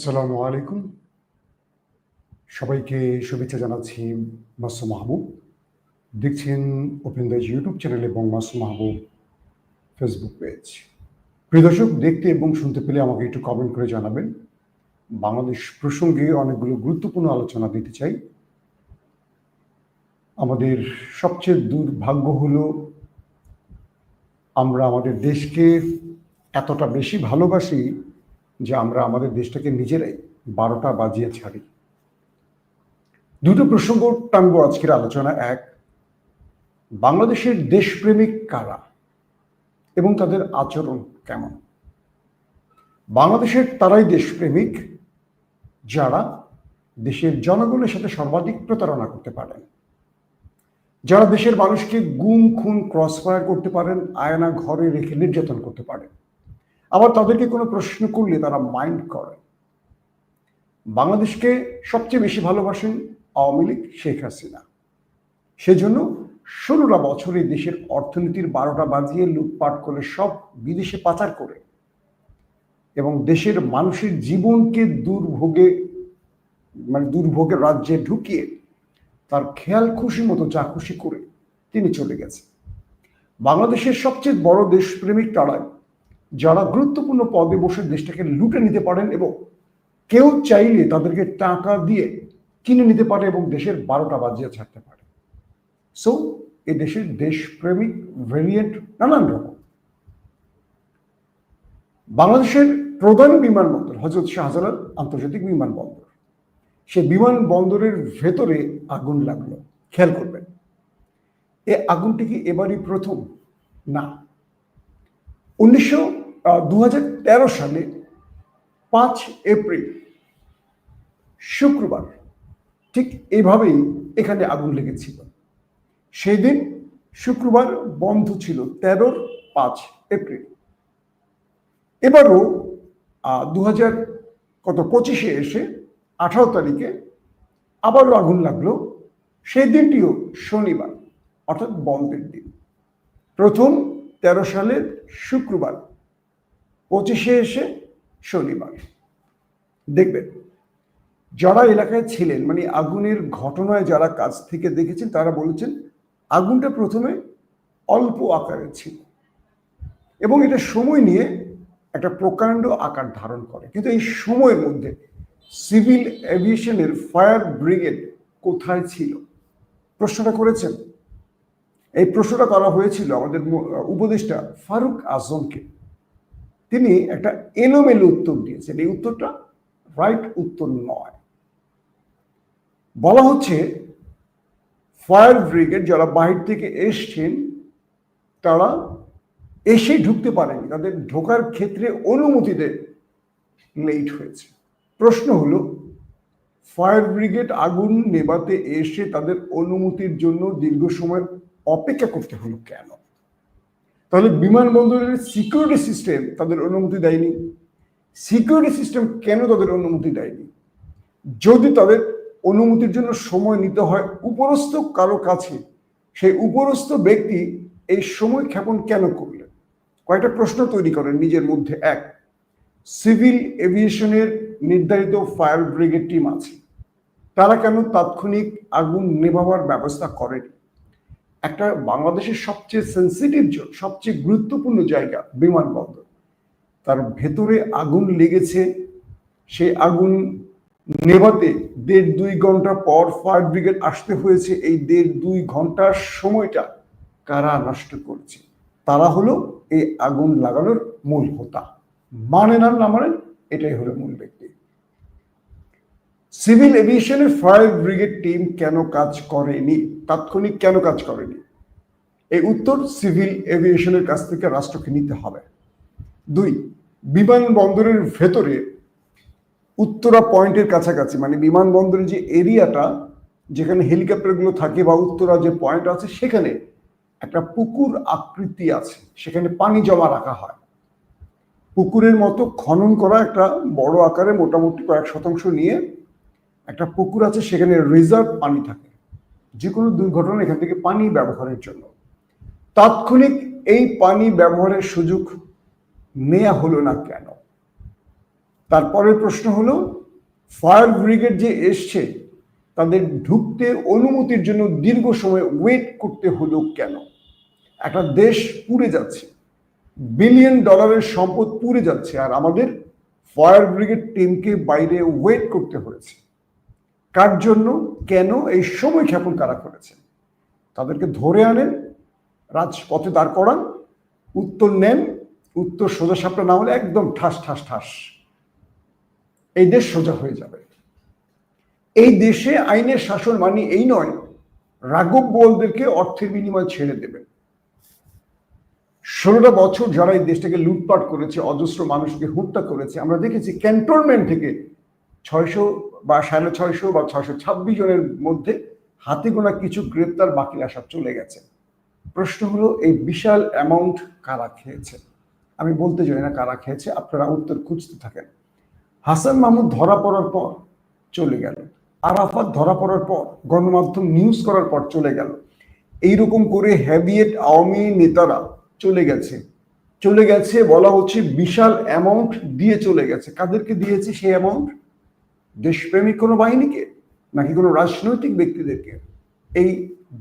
আসসালামু আলাইকুম। সবাইকে শুভেচ্ছা জানাচ্ছি মাসু মাহবুব। দেখছেন ওপেন দাস ইউটিউব চ্যানেল এবং মাসু মাহবুব ফেসবুক পেজ প্রিয় দর্শক, দেখতে এবং শুনতে পেলে আমাকে একটু কমেন্ট করে জানাবেন। বাংলাদেশ প্রসঙ্গে অনেকগুলো গুরুত্বপূর্ণ আলোচনা দিতে চাই। আমাদের সবচেয়ে দুর্ভাগ্য হলো, আমরা আমাদের দেশকে এতটা বেশি ভালোবাসি যে আমরা আমাদের দেশটাকে নিজেরাই বারোটা বাজিয়ে ছাড়ি। দুটো প্রসঙ্গ টানবো আজকের আলোচনা। এক, বাংলাদেশের দেশপ্রেমিক কারা এবং তাদের আচরণ কেমন? বাংলাদেশের তারাই দেশপ্রেমিক যারা দেশের জনগণের সাথে সর্বাধিক প্রতারণা করতে পারেন। যারা দেশের মানুষকে গুম, খুন ক্রস ফায়ার করতে পারেন, আয়না ঘরে রেখে নির্যাতন করতে পারেন। আবার তাদেরকে কোনো প্রশ্ন করলে তারা মাইন্ড করে। বাংলাদেশকে সবচেয়ে বেশি ভালোবাসেন আওয়ামী লীগ শেখ হাসিনা। সেজন্য ষোলোটা বছরে দেশের অর্থনীতির বারোটা বাজিয়ে লুটপাট করে সব বিদেশে পাচার করে এবং দেশের মানুষের জীবনকে দুর্ভোগে মানে দুর্ভোগের রাজ্যে ঢুকিয়ে তার খেয়াল খুশি মতো যা খুশি করে তিনি চলে গেছে বাংলাদেশের সবচেয়ে বড় দেশপ্রেমিক তারাই যারা গুরুত্বপূর্ণ পদে বসে দেশটাকে লুটে নিতে পারেন এবং কেউ চাইলে তাদেরকে টাকা দিয়ে কিনে নিতে পারে এবং দেশের বারোটা বাজিয়ে ছাড়তে পারে। সো এ দেশের দেশপ্রেমিক ভেরিয়েন্ট নানান রকম। বাংলাদেশের প্রধান বিমানবন্দর হজরত শাহজালাল আন্তর্জাতিক বিমানবন্দর। সে বিমানবন্দরের ভেতরে আগুন লাগল। খেয়াল করবেন, এ আগুনটি কি এবারই প্রথম? না। উনিশশো দু হাজার তেরো সালে পাঁচ এপ্রিল, শুক্রবার, ঠিক এভাবেই এখানে আগুন লেগেছিল। সেই দিন শুক্রবার বন্ধ ছিল তেরোর পাঁচ এপ্রিল। এবারও দু হাজার কত, পঁচিশে এসে আঠারো তারিখে আবারও আগুন লাগল। সেই দিনটিও শনিবার, অর্থাৎ বন্ধের দিন। প্রথম তেরো সালের শুক্রবার পঁচিশে এসে শনিবার। দেখবেন, যারা এলাকায় ছিলেন মানে আগুনের ঘটনায় যারা কাছ থেকে দেখেছেন, তারা বলেছেন, আগুনটা প্রথমে অল্প আকারে ছিল। এবং এটা সময় নিয়ে একটা প্রকাণ্ড আকার ধারণ করে। কিন্তু এই সময়ের মধ্যে সিভিল এভিয়েশনের ফায়ার ব্রিগেড কোথায় ছিল? প্রশ্নটা করেছেন? এই প্রশ্নটা করা হয়েছিল আমাদের উপদেষ্টা ফারুক আজমকে। তিনি একটা এলোমেলো উত্তর দিয়েছেন। এই উত্তরটা রাইট উত্তর নয়। বলা হচ্ছে ফায়ার ব্রিগেড যারা বাহির থেকে এসছেন, তারা এসে ঢুকতে পারেনি। তাদের ঢোকার ক্ষেত্রে অনুমতিতে লেট হয়েছে। প্রশ্ন হলো ফায়ার ব্রিগেড আগুন নেবাতে এসে তাদের অনুমতির জন্য দীর্ঘ সময় অপেক্ষা করতে হলো কেন? তাহলে বিমানবন্দরের সিকিউরিটি সিস্টেম তাদের অনুমতি দেয়নি। সিকিউরিটি সিস্টেম কেন তাদের অনুমতি দেয়নি? যদি তাদের অনুমতির জন্য সময় নিতে হয়, উপরস্থ কারও কাছে, সেই উপরস্থ ব্যক্তি এই সময় ক্ষেপণ কেন করলেন? কয়েকটা প্রশ্ন তৈরি করেন, নিজের মধ্যে এক। সিভিল এভিয়েশনের নির্ধারিত ফায়ার ব্রিগেড টিম আছে। তারা কেন তাৎক্ষণিক আগুন নেভাবার ব্যবস্থা করেনি? একটা বাংলাদেশের সবচেয়ে সেন্সিটিভ সবচেয়ে গুরুত্বপূর্ণ জায়গা বিমানবন্দর। তার ভেতরে আগুন লেগেছে সেই আগুন নেভাতে দেড় দুই ঘণ্টা পর ফায়ার ব্রিগেড আসতে হয়েছে। এই দেড় দুই ঘণ্টার সময়টা কারা নষ্ট করছে? তারা হলো এই আগুন লাগানোর মূল হোতা। মানে না না মানেন এটাই হলো মূল ব্যক্তি। সিভিল এভিয়েশনের ফায়ার ব্রিগেড টিম কেন কাজ করেনি? তাৎক্ষণিক কেন কাজ করেনি? এই উত্তর সিভিল এভিয়েশনের কাছ থেকে রাষ্ট্রকে নিতে হবে। দুই, বিমানবন্দরের ভেতরে উত্তরা পয়েন্টের কাছাকাছি মানে বিমানবন্দরের যে এরিয়াটা, যেখানে হেলিকপ্টারগুলো থাকে বা উত্তরা যে পয়েন্ট আছে, সেখানে একটা পুকুর আকৃতি আছে। সেখানে পানি জমা রাখা হয়। পুকুরের মতো খনন করা একটা বড় আকারে মোটামুটি কয়েক শতাংশ নিয়ে একটা পুকুর আছে, সেখানে রিজার্ভ পানি থাকে। যে কোনো দুর্ঘটনা এখান থেকে পানি ব্যবহারের জন্য। তাৎক্ষণিক এই পানি ব্যবহারের সুযোগ নেওয়া হলো না কেন? তারপরের প্রশ্ন হলো, ফায়ার ব্রিগেড যে এসছে, তাদের ঢুকতে অনুমতির জন্য দীর্ঘ সময় ওয়েট করতে হলো কেন? একটা দেশ পুড়ে যাচ্ছে, বিলিয়ন ডলারের সম্পদ পুড়ে যাচ্ছে, আর আমাদের ফায়ার ব্রিগেড টিমকে বাইরে ওয়েট করতে হয়েছে। কার জন্য, কেন এই সময় ক্ষেপণ কারা করেছে? তাদেরকে ধরে আনেন, রাজপথে দাঁড় করান, উত্তর নেন, উত্তর সোজা সাপটা না হলে একদম ঠাস ঠাস ঠাস। এই দেশ সোজা হয়ে যাবে। এই দেশে আইনের শাসন মানি এই নয়, রাঘব বোলদেরকে অর্থের বিনিময় ছেড়ে দেবেন। ষোলোটা বছর যারা এই দেশটাকে লুটপাট করেছে, অজস্র মানুষকে হত্যা করেছে, আমরা দেখেছি ক্যান্টনমেন্ট থেকে ছয়শো বা সাড়ে ছয়শো বা ছয়শো ছাব্বিশ জনের মধ্যে হাতে গোনা কিছু গ্রেপ্তার বাকি আসা চলে গেছে। প্রশ্ন হলো, এই বিশাল অ্যামাউন্ট কারা খেয়েছে? আমি বলতে চাই না কারা খেয়েছে, আপনারা উত্তর খুঁজতে থাকেন। হাসান মাহমুদ ধরা পড়ার পর চলে গেল। আরাফাত ধরা পড়ার পর গণমাধ্যম নিউজ করার পর চলে গেল। এইরকম করে হ্যাবিয়েট আওয়ামী নেতারা চলে গেছে। চলে গেছে বলা হচ্ছে বিশাল অ্যামাউন্ট দিয়ে চলে গেছে। কাদেরকে দিয়েছে সেই অ্যামাউন্ট দেশপ্রেমিক কোনো বাহিনীকে নাকি কোনো রাজনৈতিক ব্যক্তিদেরকে? এই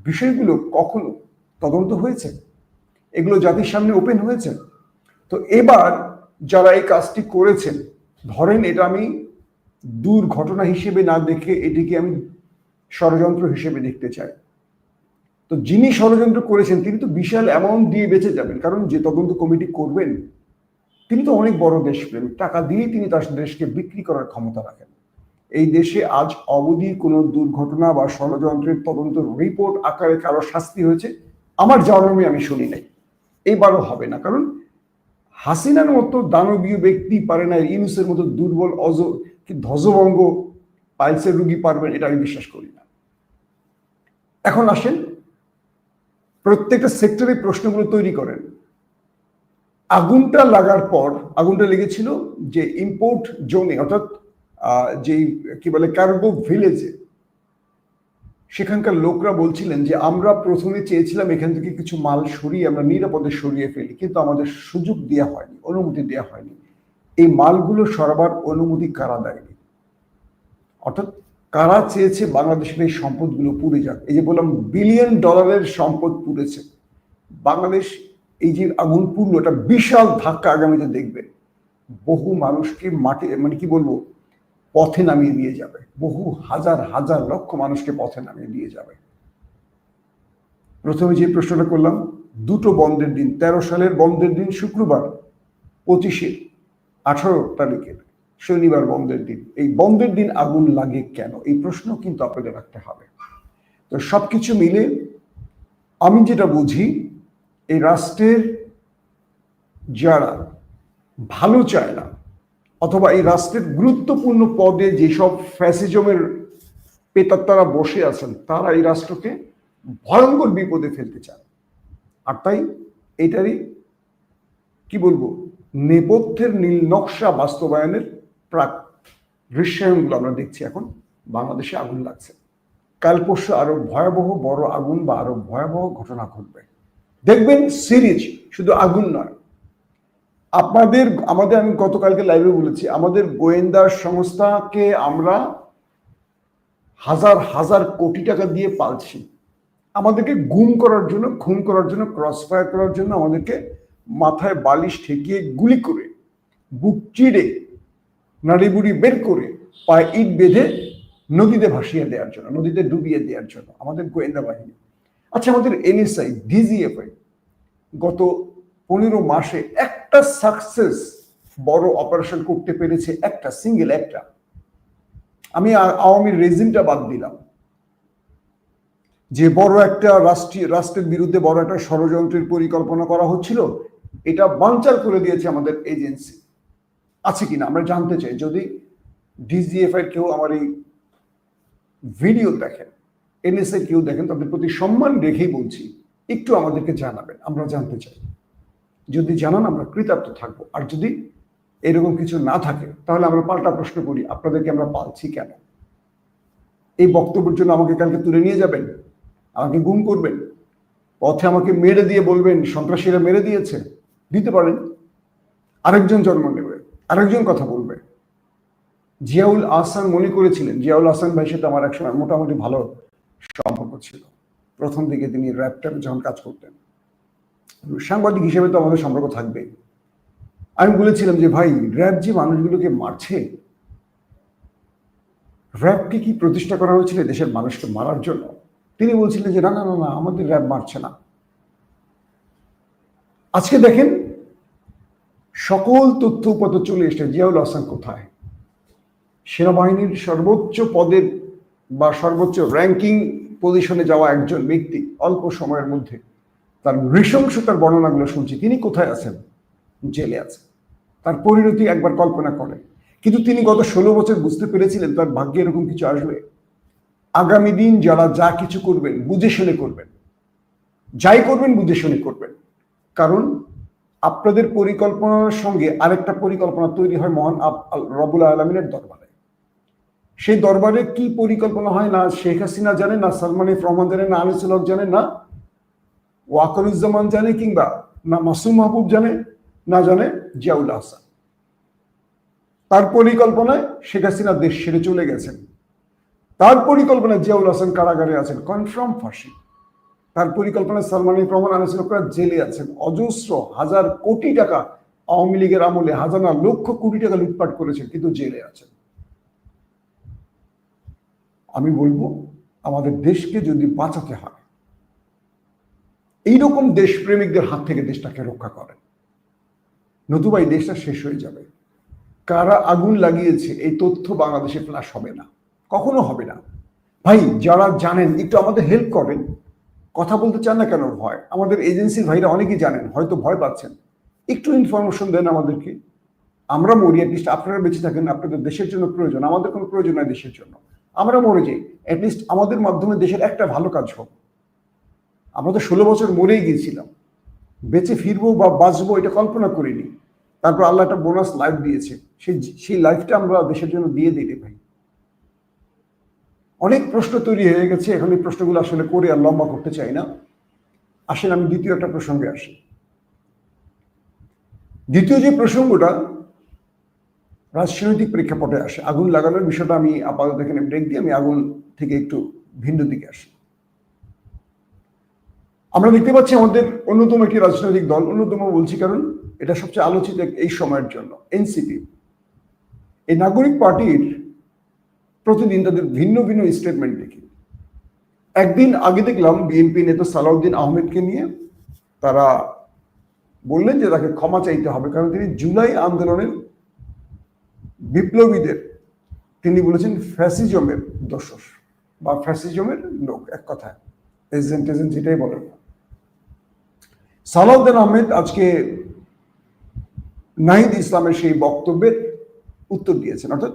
বিষয়গুলো কখনো তদন্ত হয়েছে? এগুলো জাতির সামনে ওপেন হয়েছে? তো এবার যারা এই কাজটি করেছেন, ধরেন এটা আমি দুর্ঘটনা হিসেবে না দেখে এটিকে আমি ষড়যন্ত্র হিসেবে দেখতে চাই। তো যিনি ষড়যন্ত্র করেছেন, তিনি তো বিশাল অ্যামাউন্ট দিয়ে বেঁচে যাবেন, কারণ যে তদন্ত কমিটি করবেন, তিনি তো অনেক বড় দেশপ্রেমিক। টাকা দিয়েই তিনি তার দেশকে বিক্রি করার ক্ষমতা রাখেন। এই দেশে আজ অবধি কোনো দুর্ঘটনা বা ষড়যন্ত্রের তদন্ত রিপোর্ট আকারে কারও শাস্তি হয়েছে, আমার জন্মে আমি শুনি নাই। এইবারও হবে না, কারণ হাসিনার মতো দানবীয় ব্যক্তি পারে না, ইউনুসের মতো দুর্বল, অজ, কি ধ্বজভঙ্গ পাইলসের রুগী পারবেন এটা আমি বিশ্বাস করি না। এখন আসেন, প্রত্যেকটা সেক্টরে প্রশ্নগুলো তৈরি করেন। আগুনটা লাগার পর, আগুনটা লেগেছিল যে ইম্পোর্ট জোনে অর্থাৎ যে কি বলে কার্গো ভিলেজে সেখানকার লোকরা বলছিলেন যে, আমরা প্রথমে চেয়েছিলাম এখান থেকে কিছু মাল সরিয়ে আমরা নিরাপদে সরিয়ে ফেলি, কিন্তু আমাদের সুযোগ দেওয়া হয়নি, অনুমতি দেওয়া হয়নি। এই মালগুলো সরবার অনুমতি কারা দেয়নি? অর্থাৎ কারা চেয়েছে বাংলাদেশের এই সম্পদগুলো পুড়ে যাক? এই যে বললাম, বিলিয়ন ডলারের সম্পদ পুড়েছে। বাংলাদেশ, এই যে আগুন পুড়লো এটা বিশাল ধাক্কা আগামীতে দেখবে। বহু মানুষকে মাটি মানে কি বলব পথে নামিয়ে দিয়ে যাবে। বহু হাজার হাজার লক্ষ মানুষকে পথে নামিয়ে দিয়ে যাবে। প্রথমে যে প্রশ্নটা করলাম, দুটো বন্ধের দিন, তেরো সালের বন্ধের দিন শুক্রবার, পঁচিশে আঠারো তারিখের শনিবার বন্ধের দিন। এই বন্ধের দিন আগুন লাগে কেন? এই প্রশ্ন কিন্তু আপনাদের রাখতে হবে। তো সবকিছু মিলে আমি যেটা বুঝি, এই রাষ্ট্রের যারা ভালো চায় না অথবা এই রাষ্ট্রের গুরুত্বপূর্ণ পদে যেসব ফ্যাসিজমের পেতাত্তারা বসে আছেন, তারা এই রাষ্ট্রকে ভয়ঙ্কর বিপদে ফেলতে চান। আর তাই এটারই, কি বলব, নেপথ্যের নীল নকশা বাস্তবায়নের প্রাক দৃশ্যায়নগুলো আমরা দেখছি এখন। বাংলাদেশে আগুন লাগছে। কাল পরশু আরও ভয়াবহ বড় আগুন বা আরও ভয়াবহ ঘটনা ঘটবে। দেখবেন সিরিজ শুধু আগুন নয় আপনাদের, আমাদের, আমি গতকালকে লাইভে বলেছি, আমাদের গোয়েন্দা সংস্থাকে আমরা হাজার হাজার কোটি টাকা দিয়ে পালছি। আমাদেরকে গুম করার জন্য, খুন করার জন্য ক্রস ফায়ার করার জন্য আমাদেরকে মাথায় বালিশ ঠেকিয়ে গুলি করে, বুক চিড়ে, নাড়িবুড়ি বের করে, পায়ে ইট বেঁধে নদীতে ভাসিয়ে দেওয়ার জন্য, নদীতে ডুবিয়ে দেওয়ার জন্য, আমাদের গোয়েন্দা বাহিনী। আচ্ছা আমাদের এনএসআই ডিজিএফআই গত পনেরো মাসে একটা সাকসেস বড় অপারেশন করতে পেরেছে একটা সিঙ্গেল একটা। আমি আওয়ামী রেজিমটা বাদ দিলাম। যে বড় একটা রাষ্ট্রীয়, রাষ্ট্রের বিরুদ্ধে বড় একটা ষড়যন্ত্রের পরিকল্পনা করা হচ্ছিল, এটা বাঞ্চাল করে দিয়েছে আমাদের এজেন্সি আছে কিনা আমরা জানতে চাই। যদি ডিজিএফআই কেউ আমার এই ভিডিও দেখেন এনএসএ কেউ দেখেন, তাদের প্রতি সম্মান রেখেই বলছি, একটু আমাদেরকে জানাবেন, আমরা জানতে চাই। যদি জানান আমরা কৃতার্থ থাকব। আর যদি এরকম কিছু না থাকে, তাহলে আমরা পাল্টা প্রশ্ন করি, আপনাদেরকে আমরা পালছি কেন? এই বক্তব্যের জন্য আমাকে কালকে তুলে নিয়ে যাবেন? আমাকে গুম করবেন? পথে আমাকে মেরে দিয়ে বলবেন, সন্ত্রাসীরা মেরে দিয়েছে? দিতে পারেন। আরেকজন জন্ম নেবে, আরেকজন কথা বলবে। জিয়াউল আহসান মনে করেছিলেন, জিয়াউল আহসান ভাই সাথে আমার একসময় মোটামুটি ভালো সম্পর্ক ছিল। প্রথম দিকে তিনি র্যাপ ট্যাপে যখন কাজ করতেন সাংবাদিক হিসেবে তো আমাদের সম্পর্ক থাকবেই। আমি বলেছিলাম যে, ভাই র্যাব যে মানুষগুলোকে মারছে র্যাবকে কি প্রতিষ্ঠা করা হয়েছিল দেশের মানুষকে মারার জন্য? তিনি বলছিলেন যে, না না না না, আমাদের র্যাব মারছে না। আজকে দেখেন, সকল তথ্য উপাত্ত চলে এসছে, জিয়াউল হাসান কোথায়? সেনাবাহিনীর সর্বোচ্চ পদের বা সর্বোচ্চ র্যাঙ্কিং পজিশনে যাওয়া একজন ব্যক্তি অল্প সময়ের মধ্যে তার নৃশংসতার বর্ণনাগুলো শুনছি। তিনি কোথায় আছেন? জেলে আছেন তার পরিণতি একবার কল্পনা করেন। কিন্তু তিনি গত ষোলো বছর বুঝতে পেরেছিলেন তার ভাগ্যে এরকম কিছু আসবে। আগামী দিন যারা যা কিছু করবেন, বুঝে শুনে করবেন। যাই করবেন, বুঝে শুনে করবেন। কারণ আপনাদের পরিকল্পনার সঙ্গে আরেকটা পরিকল্পনা তৈরি হয় মহান রবুল আলমিনের দরবারে। সেই দরবারে কি পরিকল্পনা হয় না শেখ হাসিনা জানে, না সালমান রহমান জানে, না আনিসুল হক জানে, না ওয়াকরুজ্জামান জানে কিংবা না মাসুম মাহবুব জানে, না জানে জিয়াউল হাসান তার পরিকল্পনায় শেখ হাসিনা দেশ ছেড়ে চলে গেছেন। তার পরিকল্পনায় জিয়াউল হাসান কারাগারে আছেন কনফার্ম ফাঁসি। তার পরিকল্পনায় সালমান রহমান আনিসুল জেলে আছেন। অজস্র হাজার কোটি টাকা আওয়ামী লীগের আমলে হাজার না লক্ষ কোটি টাকা লুটপাট করেছেন, কিন্তু জেলে আছেন। আমি বলব, আমাদের দেশকে যদি বাঁচাতে হয় এইরকম দেশপ্রেমিকদের হাত থেকে দেশটাকে রক্ষা করেন নতুবা এই দেশটা শেষ হয়ে যাবে। কারা আগুন লাগিয়েছে, এই তথ্য বাংলাদেশে ফ্লাশ হবে না। কখনো হবে না। ভাই, যারা জানেন, একটু আমাদের হেল্প করেন। কথা বলতে চান না কেন ভয়? আমাদের এজেন্সির ভাইরা অনেকেই জানেন, হয়তো ভয় পাচ্ছেন। একটু ইনফরমেশন দেন আমাদেরকে। আমরা মরি অ্যাটলিস্ট আপনারা বেঁচে থাকেন, আপনাদের দেশের জন্য প্রয়োজন। আমাদের কোনো প্রয়োজন নয় দেশের জন্য। আমরা মরে যাই। অ্যাটলিস্ট আমাদের মাধ্যমে দেশের একটা ভালো কাজ হোক। আমরা তো ষোলো বছর মরেই গিয়েছিলাম। বেঁচে ফিরবো বা বাঁচবো এটা কল্পনা করিনি। তারপর আল্লাহ একটা বোনাস লাইফ দিয়েছে। সেই সেই লাইফটা আমরা দেশের জন্য দিয়ে দিই রে ভাই অনেক প্রশ্ন তৈরি হয়ে গেছে। এখন এই প্রশ্নগুলো আসলে করে আর লম্বা করতে চাই না। আসেন, আমি দ্বিতীয় একটা প্রসঙ্গে আসি। দ্বিতীয় যে প্রসঙ্গটা রাজনৈতিক প্রেক্ষাপটে আসে, আগুন লাগানোর বিষয়টা আমি আপাতত এখানে ব্রেক দিয়ে আমি আগুন থেকে একটু ভিন্ন দিকে আসি। আমরা দেখতে পাচ্ছি আমাদের অন্যতম একটি রাজনৈতিক দল, অন্যতম বলছি কারণ এটা সবচেয়ে আলোচিত এই সময়ের জন্য, এনসিপি। এই নাগরিক পার্টির প্রতিদিন তাদের ভিন্ন ভিন্ন স্টেটমেন্ট দেখি। একদিন আগে দেখলাম বিএনপি নেতা সালাউদ্দিন আহমেদকে নিয়ে তারা বললেন যে তাকে ক্ষমা চাইতে হবে, কারণ তিনি জুলাই আন্দোলনের বিপ্লবীদের, তিনি বলেছেন ফ্যাসিজমের দোষর বা ফ্যাসিজমের লোক, এক কথায়। এজেন্ট এজেন্ট যেটাই বলেন সালাউদ্দিন আহমেদ আজকে নাহিদ ইসলামের সেই বক্তব্যের উত্তর দিয়েছেন। অর্থাৎ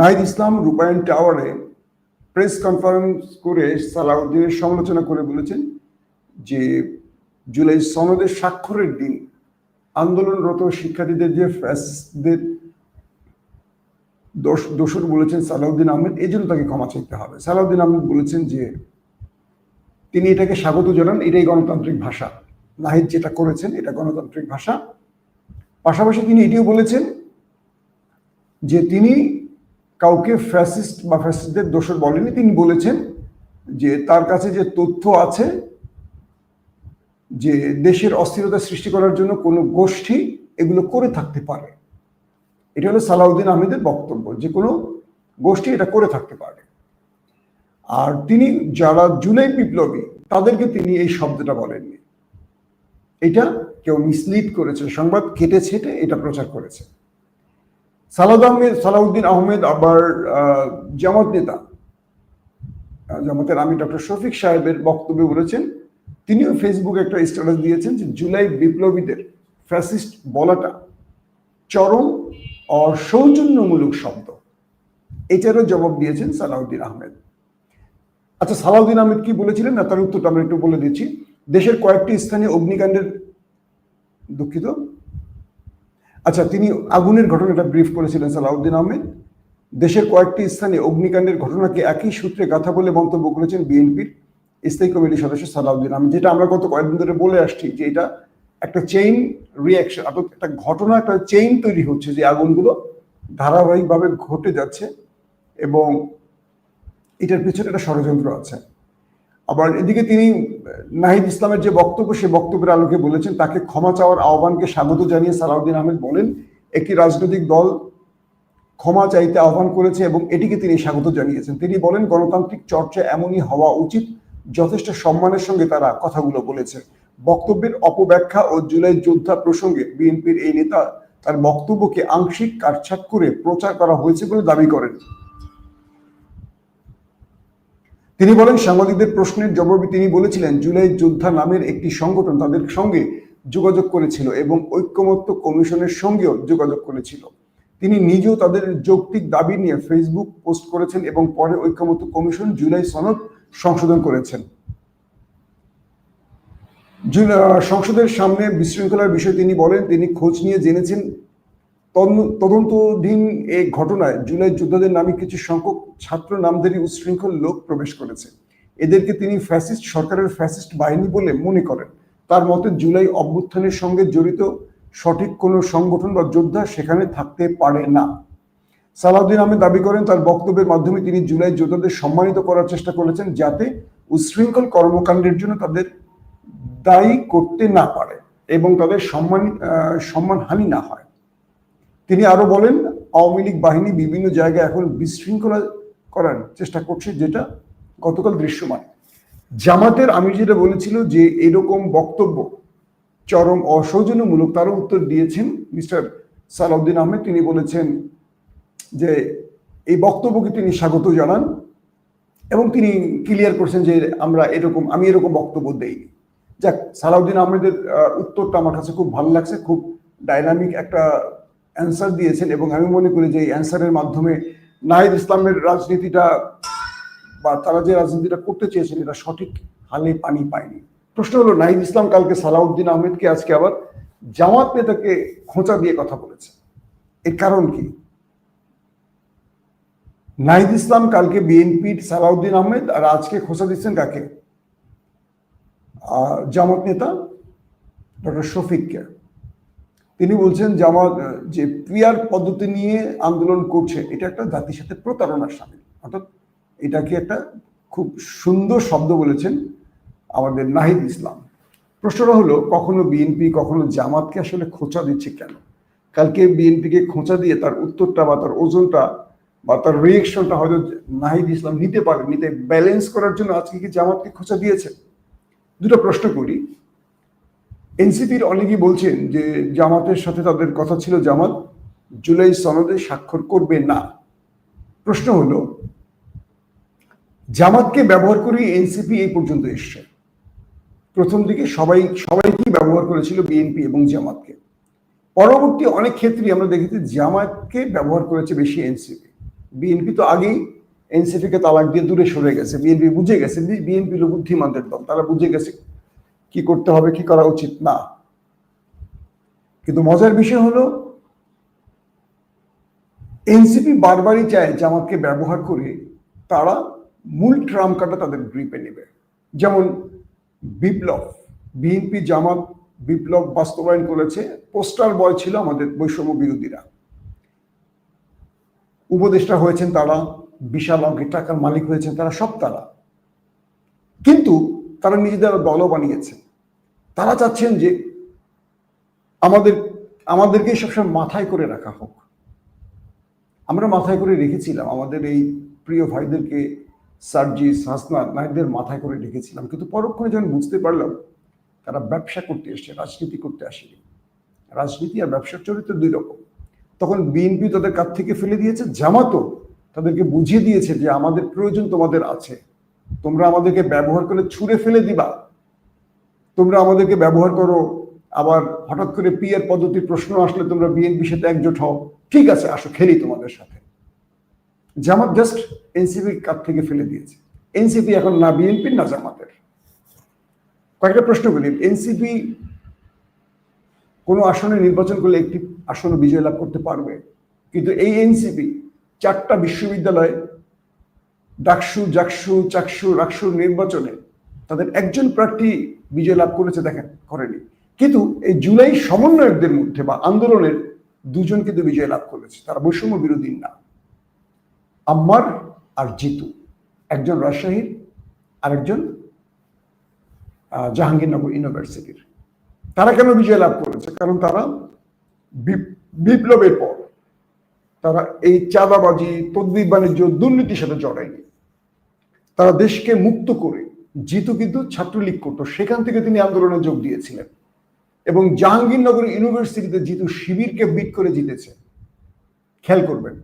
নাহিদ ইসলাম রূপায়ণ টাওয়ারে প্রেস কনফারেন্স করে সালাউদ্দিনের সমালোচনা করে বলেছেন যে জুলাই সনদের স্বাক্ষরের দিন আন্দোলনরত শিক্ষার্থীদের যে ফ্যাসদের দোষ দোষর বলেছেন সালাউদ্দিন আহমেদ এই জন্য তাকে ক্ষমা চাইতে হবে। সালাউদ্দিন আহমেদ বলেছেন যে তিনি এটাকে স্বাগত জানান, এটাই গণতান্ত্রিক ভাষা। নাহিদ যেটা করেছেন, এটা গণতান্ত্রিক ভাষা। পাশাপাশি তিনি এটিও বলেছেন যে তিনি কাউকে ফ্যাসিস্ট বা ফ্যাসিস্টদের দোষর বলেনি তিনি বলেছেন যে তার কাছে যে তথ্য আছে যে দেশের অস্থিরতা সৃষ্টি করার জন্য কোনো গোষ্ঠী এগুলো করে থাকতে পারে। এটা হলো সালাউদ্দিন আহমেদের বক্তব্য, যে কোনো গোষ্ঠী এটা করে থাকতে পারে। আর তিনি যারা জুলাই বিপ্লবী, তাদেরকে তিনি এই শব্দটা বলেননি। এটা কেউ মিসলিড করেছে, সংবাদ কেটে ছেটে এটা প্রচার করেছে। সালাদ আহমেদ, সালাউদ্দিন আহমেদ আবার জামাত নেতা। জামাতের আমি ডক্টর শফিক সাহেবের বক্তব্যে বলেছেন, তিনিও ফেসবুকে একটা স্ট্যাটাস দিয়েছেন যে জুলাই বিপ্লবীদের ফ্যাসিস্ট বলাটা চরম অসৌজন্যমূলক শব্দ। এটারও জবাব দিয়েছেন সালাউদ্দিন আহমেদ। আচ্ছা সালাউদ্দিন আহমেদ কি বলেছিলেন? না, তার উত্তরটা আমরা একটু বলে দিচ্ছি। দেশের কয়েকটি স্থানে অগ্নিকাণ্ডের দুঃখিত। আচ্ছা তিনি আগুনের ঘটনাটা ব্রিফ করেছিলেন সালাউদ্দিন আহমেদ। দেশের কয়েকটি স্থানে অগ্নিকাণ্ডের ঘটনাকে একই সূত্রে গাথা বলে মন্তব্য করেছেন বিএনপির স্থায়ী কমিটির সদস্য সালাউদ্দিন আহমেদ, যেটা আমরা গত কয়েকদিন ধরে বলে আসছি যে এটা একটা চেইন রিয়াকশন একটা ঘটনা, একটা চেইন তৈরি হচ্ছে যে আগুনগুলো ধারাবাহিকভাবে ঘটে যাচ্ছে এবং এটার পিছনে একটা ষড়যন্ত্র আছে। আবার এদিকে তিনি নাহিদ ইসলামের যে বক্তব্য সে বক্তব্যের আলোকে বলেছেন, তাকে ক্ষমা চাওয়ার আহ্বানকে স্বাগত জানিয়ে সালাউদ্দিন আহমেদ বলেন, একটি রাজনৈতিক দল ক্ষমা চাইতে আহ্বান করেছে এবং এটিকে তিনি স্বাগত জানিয়েছেন। তিনি বলেন, গণতান্ত্রিক চর্চা এমনই হওয়া উচিত, যথেষ্ট সম্মানের সঙ্গে তারা কথাগুলো বলেছে বক্তব্যের অপব্যাখ্যা ও জুলাই যোদ্ধা প্রসঙ্গে বিএনপির এই নেতা তার বক্তব্যকে আংশিক কাটছাট করে প্রচার করা হয়েছে বলে দাবি করেন। তিনি বলেন, সাংবাদিকদের প্রশ্নের জবাবে তিনি বলেছিলেন, জুলাই যোদ্ধা নামের একটি সংগঠন তাদের সঙ্গে যোগাযোগ করেছিল এবং ঐক্যমত্য কমিশনের সঙ্গেও যোগাযোগ করেছিল। তিনি নিজেও তাদের যৌক্তিক দাবি নিয়ে ফেসবুক পোস্ট করেছেন এবং পরে ঐক্যমত্য কমিশন জুলাই সনদ সংশোধন করেছেন। সংসদের সামনে বিশৃঙ্খলার বিষয়ে তিনি বলেন, তিনি খোঁজ নিয়ে জেনেছেন তদন্তধীন এই ঘটনায় জুলাই যোদ্ধাদের নামে কিছু সংখ্যক ছাত্র নামধারী উচ্ছৃঙ্খল লোক প্রবেশ করেছে। এদেরকে তিনি ফ্যাসিস্ট, সরকারের ফ্যাসিস্ট বাহিনী বলে মনে করেন। তার মতে জুলাই অভ্যুত্থানের সঙ্গে জড়িত সঠিক কোনো সংগঠন বা যোদ্ধা সেখানে থাকতে পারে না। সালাউদ্দিন আহমেদ দাবি করেন, তার বক্তব্যের মাধ্যমে তিনি জুলাই যোদ্ধাদের সম্মানিত করার চেষ্টা করেছেন যাতে উচ্ছৃঙ্খল কর্মকাণ্ডের জন্য তাদের দায়ী করতে না পারে এবং তাদের সম্মান সম্মানহানি না হয়। তিনি আরও বলেন আওয়ামী লীগ বাহিনী বিভিন্ন জায়গায় এখন বিশৃঙ্খলা করার চেষ্টা করছে যেটা গতকাল দৃশ্যমান। জামাতের আমি যেটা বলেছিল যে এরকম বক্তব্য চরম অসৌজন্যমূলক তারও উত্তর দিয়েছেন মিস্টার সালাউদ্দিন আহমেদ। তিনি বলেছেন যে এই বক্তব্যকে তিনি স্বাগত জানান এবং তিনি ক্লিয়ার করছেন যে আমরা এরকম আমি এরকম বক্তব্য দেইনি যাক সালাউদ্দিন আহমেদের আহ, উত্তরটা আমার কাছে খুব ভালো লাগছে খুব ডাইনামিক একটা অ্যান্সার দিয়েছেন এবং আমি মনে করি যে এই অ্যান্সারের মাধ্যমে নাহিদ ইসলামের রাজনীতিটা বা তারা যে রাজনীতিটা করতে চেয়েছেন এটা সঠিক হালে পানি পায়নি। প্রশ্ন হলো, নাহিদ ইসলাম কালকে সালাউদ্দিন আহমেদকে আজকে আবার জামাত নেতাকে খোঁচা দিয়ে কথা বলেছে। এর কারণ কি? নাহিদ ইসলাম কালকে বিএনপির সালাউদ্দিন আহমেদ আর আজকে খোঁচা দিচ্ছেন কাকে? জামাত নেতা ডক্টর শফিককে। তিনি বলছেন জামাত আহ, যে পিয়ার পদ্ধতি নিয়ে আন্দোলন করছে এটা একটা জাতির সাথে প্রতারণার সামিল। অর্থাৎ এটাকে একটা খুব সুন্দর শব্দ বলেছেন আমাদের নাহিদ ইসলাম। প্রশ্নটা হলো কখনো বিএনপি কখনো জামাতকে আসলে খোঁচা দিচ্ছে কেন? কালকে বিএনপিকে খোঁচা দিয়ে তার উত্তরটা বা তার ওজনটা বা তার রিয়েকশনটা হয়তো নাহিদ ইসলাম নিতে পারে নিতে ব্যালেন্স করার জন্য আজকে কি জামাতকে খোঁচা দিয়েছে? দুটো প্রশ্ন করি। এনসিপির অনেকেই বলছেন যে জামাতের সাথে তাদের কথা ছিল, জামাত জুলাই সনদে স্বাক্ষর করবে না। প্রশ্ন হলো, জামাতকে ব্যবহার করে এনসিপি এই পর্যন্ত এসছে। প্রথম দিকে সবাই, সবাইকেই ব্যবহার করেছিল বিএনপি এবং জামাতকে। পরবর্তী অনেক ক্ষেত্রেই আমরা দেখেছি জামাতকে ব্যবহার করেছে বেশি এনসিপি। বিএনপি তো আগেই এনসিপিকে তালাক দিয়ে দূরে সরে গেছে। বিএনপি বুঝে গেছে বিএনপি হলো বুদ্ধিমানদের দল, তারা বুঝে গেছে কি করতে হবে, কি করা উচিত? না। কিন্তু মজার বিষয় হলো এনসিপি বারবারই চায় জামাতকে ব্যবহার করে তারা মূল ট্রাম কাটা তাদের গ্রিপে নেবে। যেমন বিপ্লব বিএনপি জামাত বিপ্লব বাস্তবায়ন করেছে, পোস্টার বয় ছিল আমাদের বৈষম্য বিরোধীরা। উপদেষ্টা হয়েছেন তারা, বিশাল অঙ্কের টাকার মালিক হয়েছেন তারা, সব তারা। কিন্তু তারা নিজেদের দলও বানিয়েছে। তারা চাচ্ছেন যে আমাদের, আমাদেরকে সবসময় মাথায় করে রাখা হোক। আমরা মাথায় করে রেখেছিলাম, আমাদের এই প্রিয় ভাইদেরকে সার্জিস, হাসনাত নাইদের মাথায় করে রেখেছিলাম। কিন্তু পরক্ষণে যখন বুঝতে পারলাম, তারা ব্যবসা করতে এসছে, রাজনীতি করতে আসেনি। রাজনীতি আর ব্যবসার চরিত্র দুই রকম। তখন বিএনপি তাদের কাছ থেকে ফেলে দিয়েছে, জামাতও তাদেরকে বুঝিয়ে দিয়েছে যে আমাদের প্রয়োজন তোমাদের আছে। তোমরা আমাদেরকে ব্যবহার করে ছুঁড়ে ফেলে দিবা। তোমরা আমাদেরকে ব্যবহার করো, আবার হঠাৎ করে পিয়ার পদ্ধতির প্রশ্ন আসলে তোমরা বিএনপির সাথে একজোট হও। ঠিক আছে, আসো, খেলি তোমাদের সাথে। জামাত জাস্ট এনসিপির কাছ থেকে ফেলে দিয়েছে। এনসিপি এখন না বিএনপির না জামাতের। কয়েকটা প্রশ্ন করি। এনসিপি কোনো আসনে নির্বাচন করলে একটি আসনে বিজয় লাভ করতে পারবে? কিন্তু এই এনসিপি চারটা বিশ্ববিদ্যালয়ে ডাকসু, জাকসু, চাকসু, রাকসু নির্বাচনে তাদের একজন প্রার্থী বিজয় লাভ করেছে দেখেন করেনি। কিন্তু এই জুলাই সমন্বয়কদের মধ্যে বা আন্দোলনের দুজন কিন্তু বিজয় লাভ করেছে, তারা বৈষম্য বিরোধী না। আম্মার আর জিতু, একজন রাজশাহীর, আরেকজন জাহাঙ্গীরনগর ইউনিভার্সিটির। তারা কেন বিজয় লাভ করেছে? কারণ তারা বিপ্লবের পর তারা এই চাঁদাবাজি, তদ্বির বাণিজ্য, দুর্নীতির সাথে জড়ায়নি। তারা দেশকে মুক্ত করে জিতু কিন্তু ছাত্রলীগ করতো। সেখান থেকে তিনি আন্দোলনে যোগ দিয়েছিলেন। এবং জাহাঙ্গীরনগর ইউনিভার্সিটিতে জিতু শিবিরকে বিট করে জিতেছে। খেয়াল করবেন।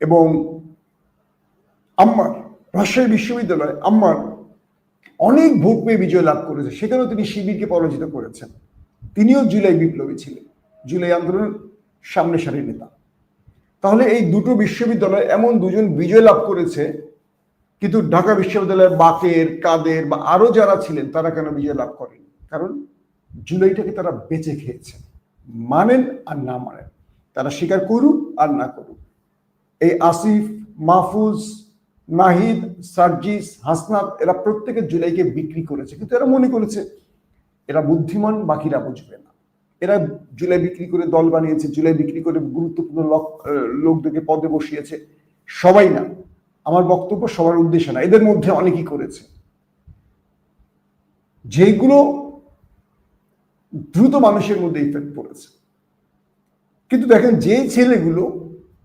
এবং আম্মার, রাজশাহী বিশ্ববিদ্যালয় আম্মার অনেক ভোট পেয়ে বিজয় লাভ করেছে। সেখানেও তিনি শিবিরকে পরাজিত করেছেন। তিনিও জুলাই বিপ্লবী ছিলেন। জুলাই আন্দোলনের সামনে সারির নেতা। তাহলে এই দুটো বিশ্ববিদ্যালয় এমন দুজন বিজয় লাভ করেছে কিন্তু ঢাকা বিশ্ববিদ্যালয়ের বাকের, কাদের বা আরও যারা ছিলেন, তারা কেন বিজয় লাভ করেন? কারণ জুলাইটাকে তারা বেঁচে খেয়েছে মানেন আর না মানেন। তারা স্বীকার করুক আর না করুক। এই আসিফ, মাহফুজ, নাহিদ, সার্জিস, হাসনাত, এরা প্রত্যেকে জুলাইকে বিক্রি করেছে। কিন্তু এরা মনে করেছে, এরা বুদ্ধিমান, বাকিরা বুঝবে না। এরা জুলাই বিক্রি করে দল বানিয়েছে, জুলাই বিক্রি করে গুরুত্বপূর্ণ লোকদেরকে পদে বসিয়েছে। সবাই না। আমার বক্তব্য সবার উদ্দেশ্যে না, এদের মধ্যে অনেকেই করেছে। যেগুলো দ্রুত মানুষের মধ্যে ইফেক্ট পড়েছে। কিন্তু দেখেন যে ছেলেগুলো,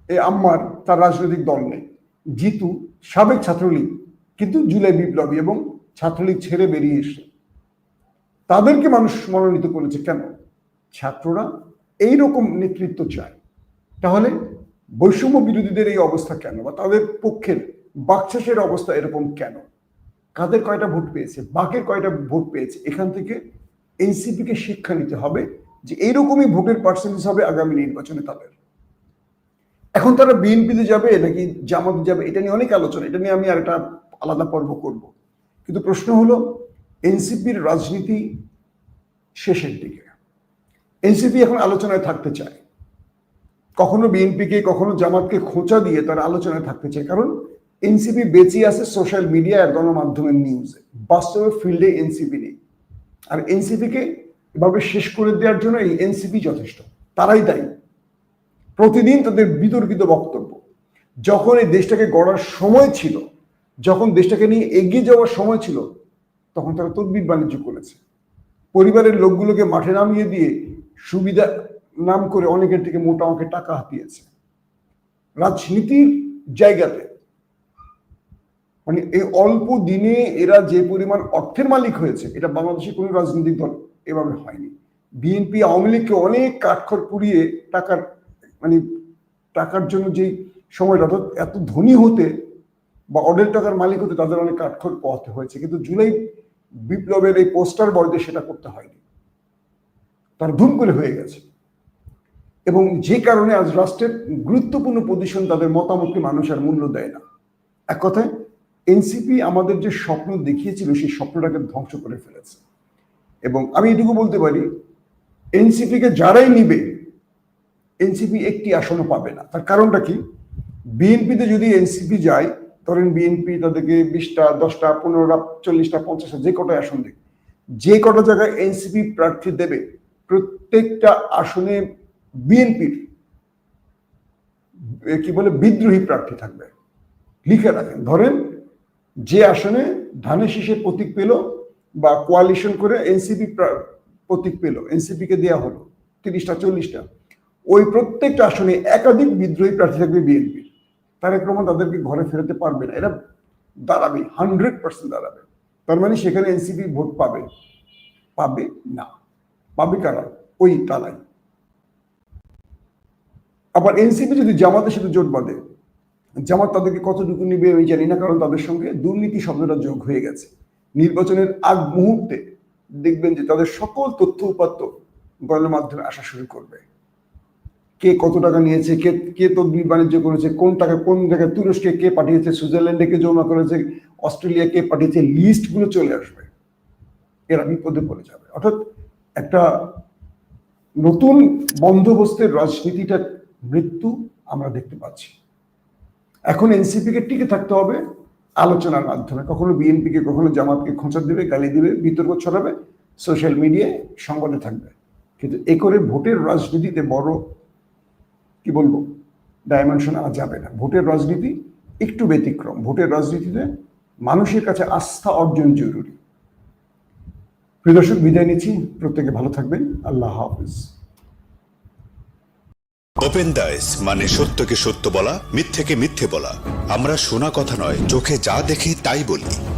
এই আম্মার তার রাজনৈতিক দল নেই, জিতু সাবেক ছাত্রলীগ, কিন্তু জুলাই বিপ্লবী এবং ছাত্রলীগ ছেড়ে বেরিয়ে এসে, তাদেরকে মানুষ মনোনীত করেছে কেন? ছাত্ররা এই রকম নেতৃত্ব চায়। তাহলে বৈষম্য বিরোধীদের এই অবস্থা কেন? বা তাদের পক্ষের বাকশাসের অবস্থা এরকম কেন? কাদের কয়টা ভোট পেয়েছে? বাকের কয়টা ভোট পেয়েছে? এখান থেকে এনসিপি কে শিক্ষা নিতে হবে যে এইরকমই ভোটের পার্সেন্টেজ হবে আগামী নির্বাচনে তাদের। এখন তারা বিএনপিতে যাবে, নাকি জামাতে যাবে? এটা নিয়ে অনেক আলোচনা, এটা নিয়ে আমি আর একটা আলাদা পর্ব করব। কিন্তু প্রশ্ন হলো, এনসিপির রাজনীতি শেষের দিকে। এনসিপি এখন আলোচনায় থাকতে চায়। কখনো বিএনপিকে কখনো জামাতকে খোঁচা দিয়ে তারা আলোচনায় থাকতে চায়। কারণ এনসিপি বেঁচে আছে সোশ্যাল মিডিয়া আর গণমাধ্যমের নিউজে বাস্তবে ফিল্ডে এনসিপি নেই। আর এনসিপিকে এভাবে শেষ করে দেওয়ার জন্য এই এনসিপি যথেষ্ট। তারাই দায়ী। প্রতিদিন তাদের বিতর্কিত বক্তব্য। যখন এই দেশটাকে গড়ার সময় ছিল, যখন দেশটাকে নিয়ে এগিয়ে যাওয়ার সময় ছিল, তখন তারা তদবির বাণিজ্য করেছে। পরিবারের লোকগুলোকে মাঠে নামিয়ে দিয়ে সুবিধা নাম করে অনেকের থেকে মোটা অঙ্কের টাকা হাতিয়েছে। রাজনীতির জায়গাতে মানে এই অল্প দিনে এরা যে পরিমাণ অর্থের মালিক হয়েছে, এটা বাংলাদেশের কোনো রাজনৈতিক দল এভাবে হয়নি। বিএনপি আওয়ামী লীগকে অনেক কাঠখড় পুড়িয়ে টাকার মানে টাকার জন্য যে সময়টা অর্থাৎ এত ধনী হতে বা অডেল টাকার মালিক হতে তাদের অনেক কাঠখড় পোহাতে হয়েছে। কিন্তু জুলাই বিপ্লবের এই পোস্টার বয়দে সেটা করতে হয়নি। তার ধুম করে হয়ে গেছে। এবং যে কারণে আজ রাষ্ট্রের গুরুত্বপূর্ণ পজিশন তাদের মতামতকে মানুষ আর মূল্য দেয় না। এক কথায় এনসিপি আমাদের যে স্বপ্ন দেখিয়েছিল, সেই স্বপ্নটাকে ধ্বংস করে ফেলেছে। এবং আমি এটুকু বলতে পারি এনসিপিকে যারাই নিবে এনসিপি একটি আসনও পাবে না। তার কারণটা কি? বিএনপিতে যদি এনসিপি যায়, ধরেন বিএনপি তাদেরকে বিশটা, দশটা, পনেরোটা, চল্লিশটা, পঞ্চাশটা যে কটা আসন দেবে যে কটা জায়গায় এনসিপি প্রার্থী দেবে, প্রত্যেকটা আসনে বিএনপির কি বলে, বিদ্রোহী প্রার্থী থাকবে। লিখে রাখেন, ধরেন যে আসনে ধানের শীষে প্রতীক পেল বা কোয়ালিশন করে এনসিপি প্রতীক পেল এনসিপি কে দেওয়া হলো, তিরিশটা, চল্লিশটা, ওই প্রত্যেকটা আসনে একাধিক বিদ্রোহী প্রার্থী থাকবে বিএনপি তারেক রহমান তাদেরকে ঘরে ফেরাতে পারবে না, এরা দাঁড়াবে হান্ড্রেড পার্সেন্ট দাঁড়াবে। তার মানে সেখানে এনসিপি ভোট পাবে পাবে না। পাবে কারা? ওই তারাই আবার এনসিপি যদি জামাতের সাথে জোট বাঁধে, জামাত তাদেরকে কতটুকু নিবে আমি জানি না, কারণ তাদের সঙ্গে দুর্নীতি শব্দটা যোগ হয়ে গেছে। নির্বাচনের আগ মুহূর্তে দেখবেন যে তাদের সকল তথ্য উপাত্ত গণমাধ্যমে আসা শুরু করবে। কে কত টাকা নিয়েছে, কে কে তদবির বাণিজ্য করেছে, কোন টাকা, কোন জায়গায় তুরস্কে কে পাঠিয়েছে, সুইজারল্যান্ডে কে জমা করেছে, অস্ট্রেলিয়া কে পাঠিয়েছে লিস্টগুলো চলে আসবে। এরা বিপদে পড়ে যাবে। অর্থাৎ একটা নতুন বন্দোবস্তের রাজনীতিটা মৃত্যু আমরা দেখতে পাচ্ছি। এখন এনসিপি কে টিকে থাকতে হবে আলোচনার মাধ্যমে। কখনো বিএনপি কে, কখনো জামাতকে খোঁচা দিবে, গালি দিবে, বিতর্ক ছড়াবে সোশ্যাল মিডিয়ায় সংবাদে থাকবে। কিন্তু এ করে ভোটের রাজনীতিতে বড়, কি বলব ডাইমেনশন আর যাবে না। ভোটের রাজনীতি একটু ব্যতিক্রম। ভোটের রাজনীতিতে মানুষের কাছে আস্থা অর্জন জরুরি। প্রিয় দর্শক, বিদায় নিচ্ছি। প্রত্যেকে ভালো থাকবেন। আল্লাহ হাফিজ। ওপেন দাইস মানে সত্যকে সত্য বলা, মিথ্যেকে মিথ্যে বলা। আমরা শোনা কথা নয়, চোখে যা দেখি তাই বলি।